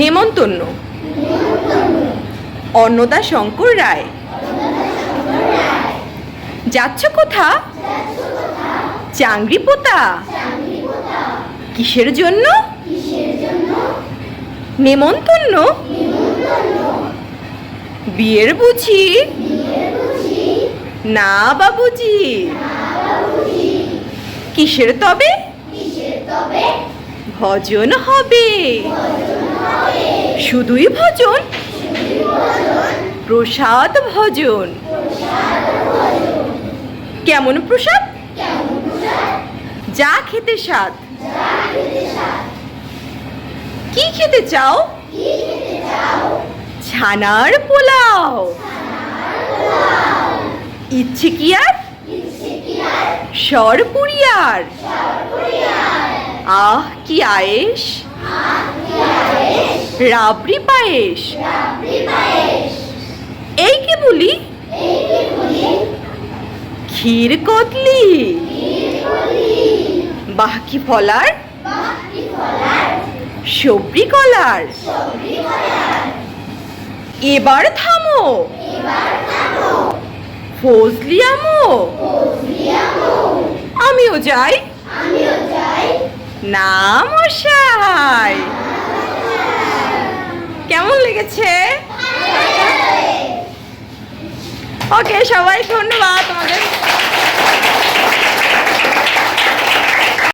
নেমন্তন্ন। অন্নদা শঙ্কর রায়। যাচ্ছ কোথা? চাংরি পোতা কিসের জন্য? নেমন্তন্ন। বিয়ের বুঝি? না বাবুজি কিসের তবে? ভজন হবে। শুধুই ভজন? প্রসাদ ভজন। কেমন প্রসাদ? যা খেতে স্বাদ। কি খেতে চাও? ছানার পোলাও। ইচ্ছে কি আর? সরপুরিয়ার আহ, কি আয়েস রাবড়ি পায়েস এই কি বলি? ক্ষীর কতলি বাহ, কি ফলার? সবরি কলার। এবার থামো। ফজলি আমো। আমিও যাই। না মশাই কেমন লেগেছে? ওকে সবাই ধন্যবাদ তোমাদের।